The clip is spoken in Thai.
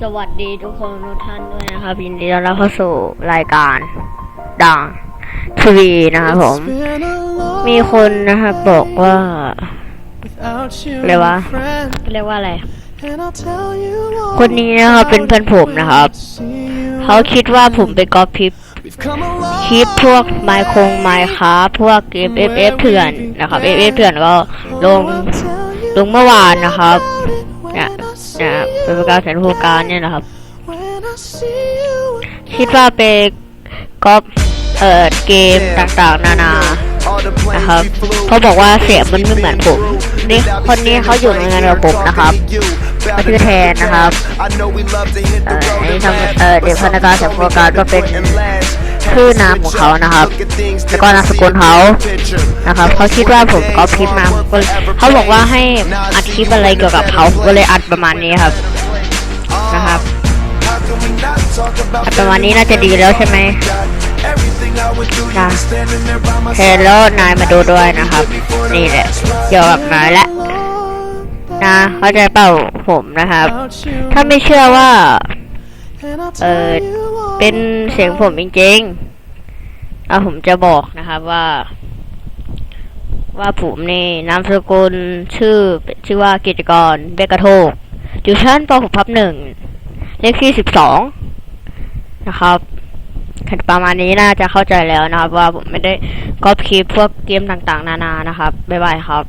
สวัสดีทุกคนทุกท่านด้วยนะครับยินดีต้อนรับเข้าสู่รายการดังทีวีนะครับผม มีคนนะครับบอกว่าเรียกว่าเรียกว่าอะไร คนนี้นะครับเป็นเพื่อนผมนะครับ เขาคิดว่าผมไปก๊อปคลิปคลิปพวกไมโคงไมค้าพวกเกม FF เถื่อนนะครับ FF เถื่อนก็ลงลงเมื่อวานนะครับ เนี่ยเนี่ยเป็นประกาศแสนโครงการเนี่ยนะครับ คิดว่าไปก๊อปเอ่อเกมต่างๆ นานานะครับเขาบอกว่าเสียงมันไม่เหมือนผมนี่คนนี้เขาอยู่ในงานกับผมนะครับเขาชื่อแทนนะครับเอ่อไอ้ทำเอ่อเด็กพนักงานแสนโครงการก็เป็น ชื่อนามของเขานะครับ แล้วก็นามสกุลเขานะครับเขาคิดว่าผมก๊อปคลิปมาผมก็เขาบอกว่าให้อัดคลิปอะไรเกี่ยวกับเขาก็เลยอัดประมาณนี้ครับนะครับอัดประมาณนี้น่าจะดีแล้วใช่ไหมนะเฮลโลนายมาดูด้วยนะครับ นี่แหละเกี่ยวกับนายและนะเข้าใจเปล่าผมนะครับ ถ้าไม่เชื่อว่า เออ เป็นเสียงผมจริงๆเอาผมจะบอกนะครับว่า ว่าผมนี่นามสกุลชื่อชื่อว่ากิจกรเบกะโทกอยู่ชั้นป .6 ทับหนึ่งเลขที่สิบสองนะครับประมาณนี้น่าจะเข้าใจแล้วนะครับ ว่าผมไม่ได้ก๊อปคลิปพวกเกมต่างๆ นานานะครับ บ๊ายบายครับ